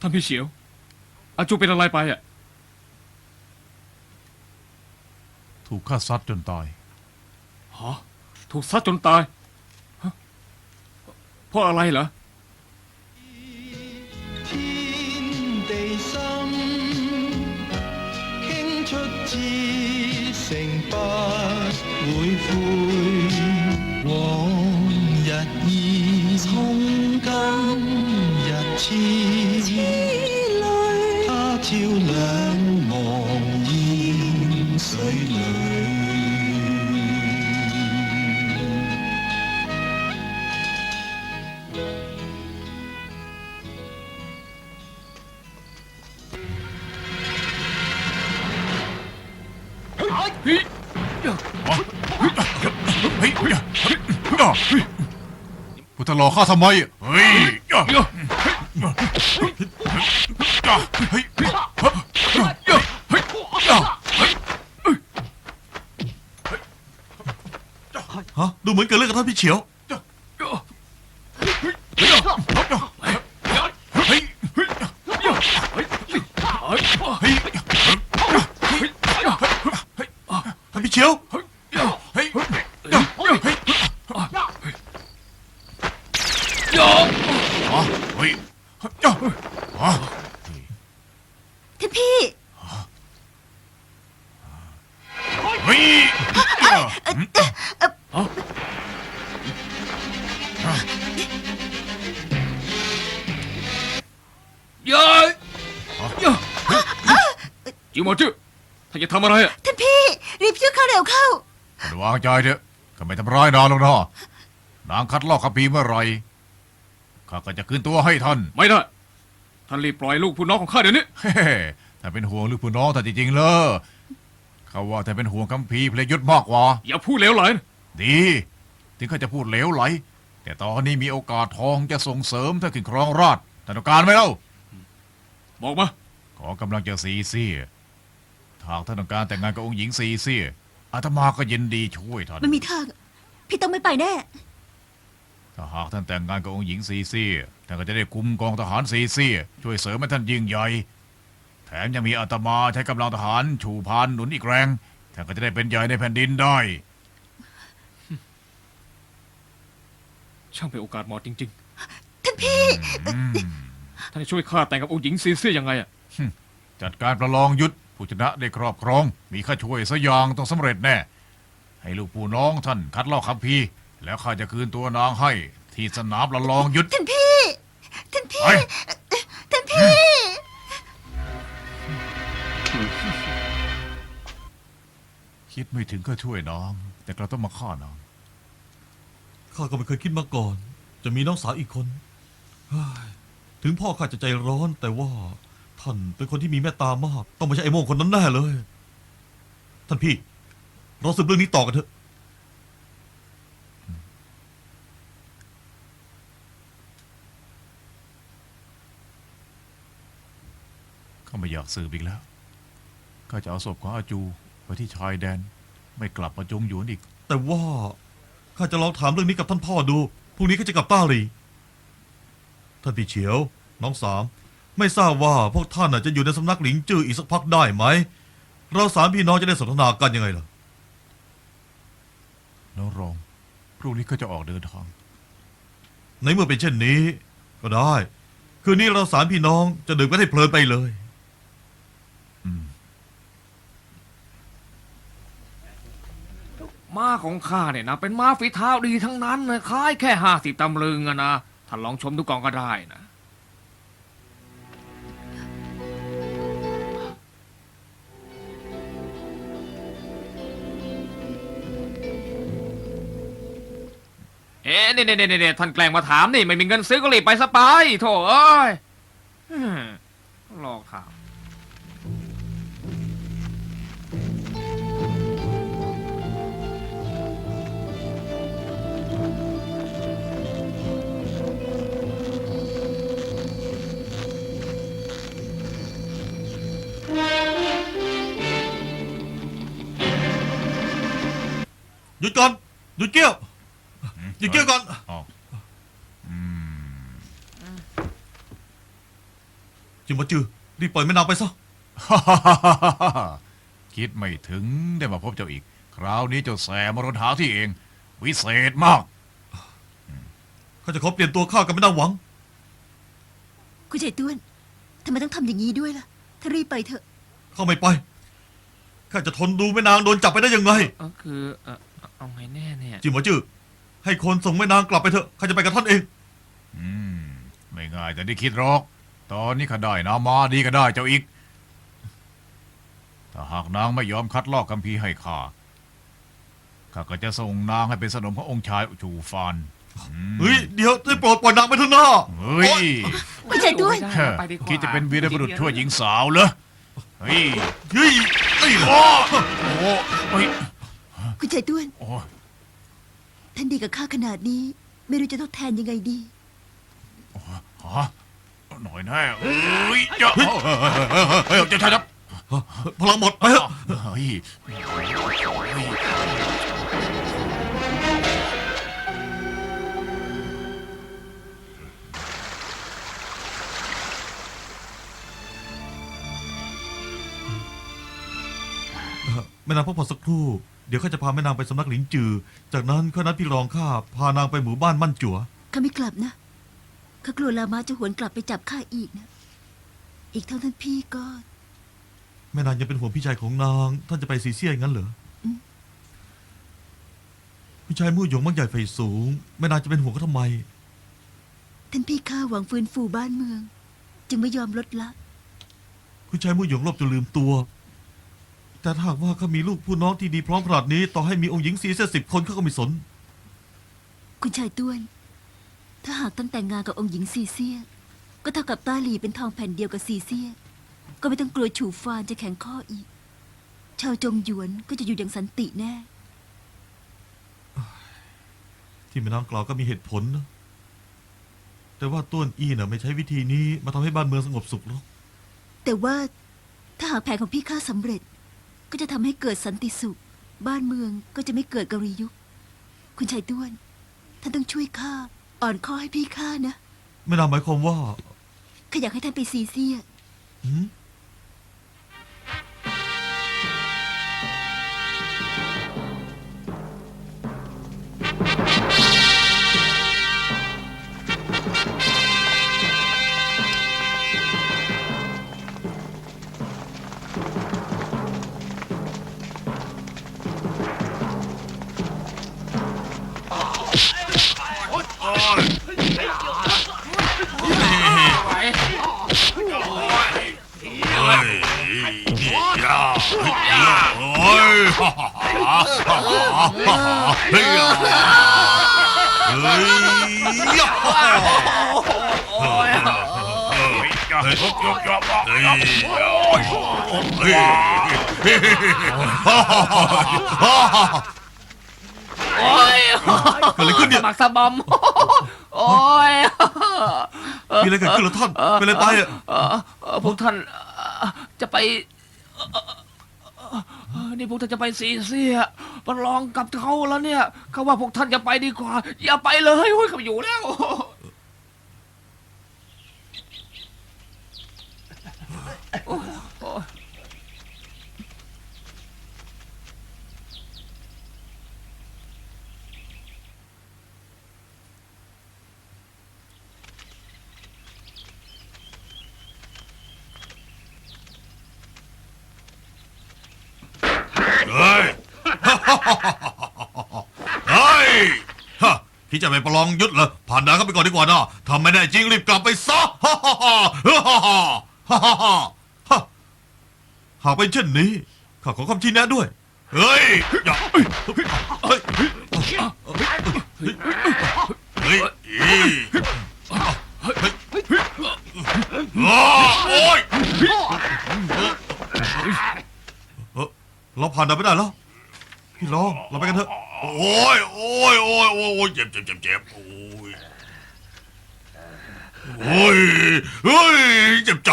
ท่านพี่เฉียว อาจูเป็นอะไรไปอ่ะ ถูกฆ่าซัดจนตาย ฮะถูกซัดจนตายฮะเพราะอะไรเหรอ 天地心，倾出至诚不会悔。 พุทธหลอกข้าทำไมเฮ้ยเฮ้ย ฮะดูเหมือนเกิดเรื่องกับท่านพี่เฉียวเฮ้ยเฮ้ยท่านพี่เฉียวเฮ้ยเฮ้ยอ๋อเฮ้ยอ๋ออ๋อท่านพี่เฮ้ย จิวหมอจื้อท่านจะทำอะไรอะท่านพี่ รีบช่วยข้าเร็วเข้าท่านวางใจเถอะข้าไม่ทำร้ายนางหรอกนะนางคัดลอกคำพีร์เมื่อไหรข้าก็จะคืนตัวให้ท่าน ไม่ได้ ท่านรีบปล่อยลูกผู้น้องของข้าเดี๋ยวนี้ เฮ้ถ้าเป็นห่วงหรือผู้น้องท่านจริงๆเลยเขาว่าแต่เป็นห่วงคำพีร์เพลยุทธ์มากกว่า อย่าพูดเหลวไหลนะดี ถึงข้าจะพูดเหลวไหล แต่ตอนนี้มีโอกาสทองจะส่งเสริมท่านขึ้นครองราชย์ท่านต้องการไหมเล่าบอกมา ขอกำลังจะซีเสียถ้า หากท่านต้องการแต่งงานกับองค์หญิงซีเสียอาตมาก็ยินดีช่วยท่านไม่มีทาง พี่ต้องไม่ไปแน่ ถ้าหากท่านแต่งงานกับองค์หญิงซีเซียท่านก็จะได้คุมกองทหารซีเซียช่วยเสริมให้ท่านยิ่งใหญ่แถมยังมีอาตมาใช้กำลังทหารชูพานหนุนอีกแรงท่านก็จะได้เป็นใหญ่ในแผ่นดินได้ ช่างเป็นโอกาสเหมาะจริง ท่านพี่ๆท่านจะช่วยข้าแต่งกับองค์หญิงซีเซียยังไงอะจัดการประลองยุทธ ผู้ชนะได้ครอบครอง มีข้าช่วยสักอย่างต้องสำเร็จแน่ ให้ลูกปู่น้องท่านคัดลอกคำพีร์แล้วข้าจะคืนตัวนางให้ ที่สนามประลองยุทธท่านพี่ ท่านพี่ ไป ท่านพี่ คิดไม่ถึงก็ช่วยน้อง แต่กระต้องมาฆ่าน้อง ข้าก็ไม่เคยคิดมาก่อน จะมีน้องสาวอีกคนเฮ้ยถึงพ่อข้าจะใจร้อนแต่ว่า ท่านเป็นคนที่มีเมตตามาก ต้องไม่ใช่ไอ้โม่งคนนั้นแน่เลย ท่านพี่ เราสืบเรื่องนี้ต่อกันเถอะข้าไม่อยากสืบอีกแล้วข้าจะเอาศพของอาจูไปที่ชายแดน ไม่กลับมาจงหยวนอีก แต่ว่าข้าจะลองถามเรื่องนี้กับท่านพ่อดู พรุ่งนี้ก็จะกลับต้าหลี ท่านพี่เฉียว น้องสาม ไม่ทราบว่าพวกท่านน่ะจะอยู่ในสำนักหลิงจื้ออีกสักพักได้ไหม เราสามพี่น้องจะได้สนทนากันยังไงล่ะ น้องรอง พรุ่งนี้ก็จะออกเดินทาง ในเมื่อเป็นเช่นนี้ ก็ได้ คืนนี้เราสามพี่น้องจะดื่มกันให้เพลินไปเลยม้าของข้าเนี่ยนะ เป็นม้าฝีเท้าดีทั้งนั้นเลยคล้ายแค่ห้าสิบตำลึงอะนะท่านลองชมดูก่อนก็ได้นะ อ๊ะเนี่ยเนี่ยเนี่ยเน่ท่านแกล้งมาถามนี่ไม่มีเงินซื้อก็รีบไปสไปโถเอ้ยอืมหลอกถาม หยุดก่อนหยุดเกี้ยว หยุดเกี้ยวก่อนอ๋ออืมจิมมาจือรีบปล่อยแม่นางไปซะคิดไม่ถึงได้มาพบเจ้าอีก คราวนี้เจ้าแสมารนหาที่เอง วิเศษมากข้าจะขอเปลี่ยนตัวข้ากับแม่นางหวัง คุณชายต้วนทำไมต้องทำอย่างนี้ด้วยล่ะ ถ้ารีบไปเถอะ เข้าไม่ไป ข้าจะทนดูแม่นางโดนจับไปได้ยังไง ก็คือเอ่อเอาไงแน่เนี่ย จิมหมอจื้อ ให้คนส่งแม่นางกลับไปเถอะข้าจะไปกับท่านเอง อืม ไม่ง่ายแต่ที่คิดหรอก ตอนนี้ข้าได้นามาดีก็ได้เจ้าอีก ถ้าหากนางไม่ยอมคัดลอกคำพีร์ให้ข้า ข้าก็จะส่งนางให้เป็นสนมขององค์ชายจูฟานอืมเฮ้ย เดี๋ยวได้โปรดปล่อยนางไปเถอะนะเฮ้ยคุณชายต้วนไม่ได้ไปดีกว่าคิดจะเป็นวีรบุรุษช่วยหญิงสาวเหรอ เฮ้ย เฮ้ยนี่เหรโอ้อโหเฮ้ย คุณชายต้วน โอ้ ท่านดีกับข้าขนาดนี้ ไม่รู้จะทดแทนยังไงดี ฮะหน่อยแน่เฮ้ยเจ้าเฮ้ยเฮ้ยเจะใช่ครับพลังหมดไปเถอะเฮ้ยแม่นางพักผ่อนสักครู่ เดี๋ยวข้าจะพาแม่นางไปสำนักหลิงจือ จากนั้นข้านัดพี่รองข้าพานางไปหมู่บ้านมั่นจั๋วข้าไม่กลับนะ ข้ากลัวลามาจะหวนกลับไปจับข้าอีกนะ อีกทั้งท่านพี่ก็ แม่นางยังเป็นห่วงพี่ชายของนาง ท่านจะไปซีเซียอย่างนั้นเหรออมพี่ชายมู่หยงมักใหญ่ไฟสูง แม่นางจะเป็นห่วงเขาทำไม ท่านพี่ข้าหวังฟื้นฟูบ้านเมือง จึงไม่ยอมลดละ คุณชายมู่หยงลบจนลืมตัว แต่ถ้าหากว่าเขามีลูกผู้น้องที่ดีพร้อมขนาดนี้ ต่อให้มีองค์หญิงสีเสียสิบคนเขาก็ไม่สน คุณชายต้วน ถ้าหากต้องแต่งงานกับองค์หญิงซีเซีย ก็เท่ากับต้าหลีเป็นทองแผ่นเดียวกับซีเซีย ก็ไม่ต้องกลัวฉูฟานจะแข็งข้ออีก ชาวจงหยวนก็จะอยู่อย่างสันติแน่ ที่แม่นางกล่าวก็มีเหตุผลนะ แต่ว่าต้วนอี้น่ะไม่ใช้วิธีนี้มาทำให้บ้านเมืองสงบสุขหรอกแต่ว่าถ้าหากแผนของพี่ข้าสำเร็จ ก็จะทำให้เกิดสันติสุข บ้านเมืองก็จะไม่เกิดกรียุค คุณชายต้วน ท่านต้องช่วยข้าอ่อนข้อให้พี่ข้านะแม่นางหมายความว่าข้าอยากให้ท่านไปซีเซีย หืม โอ้ยเกิดอะไรขึ้นเนี่ยหมักสะบอม โอ้ยมีอะไรเกิดขึ้นเหรอท่านเป็นอะไรไปอะ เอ่อเอ่อพวกท่านเอ่อจะไป เอ่อนี่พวกท่านจะไปสีเสียประลองกับเขาแล้วเนี่ยเขาว่าพวกท่านอย่าไปดีกว่า อย่าไปเลยโอ้ยเขาอยู่แล้ว เฮ้ย เฮ้ยฮะพี่จะไปประลองยุทธเหรอ ผ่านด่านเข้าไปก่อนดีกว่านะทำไม่ได้จริงรีบกลับไปซะ ฮ่าฮ่าฮ่าฮ่าฮ่าฮ่าฮ่าฮ่าฮ่าหากเป็นเช่นนี้ข้าขอคำชี้แนะด้วย เฮ้ยอย่าเฮ้ยเฮ้ยเฮ้ยอีอ้าโอ้ยเอ้อ เราผ่านด่านไม่ได้แล้วพี่รองเราไปกันเถอะโอ้ยโอ้ยโอ้ยโอ้ยเจ็บเจ็บเจ็บเจ็บโอ้ยโอ้ยเฮ้ยเจ็บใจ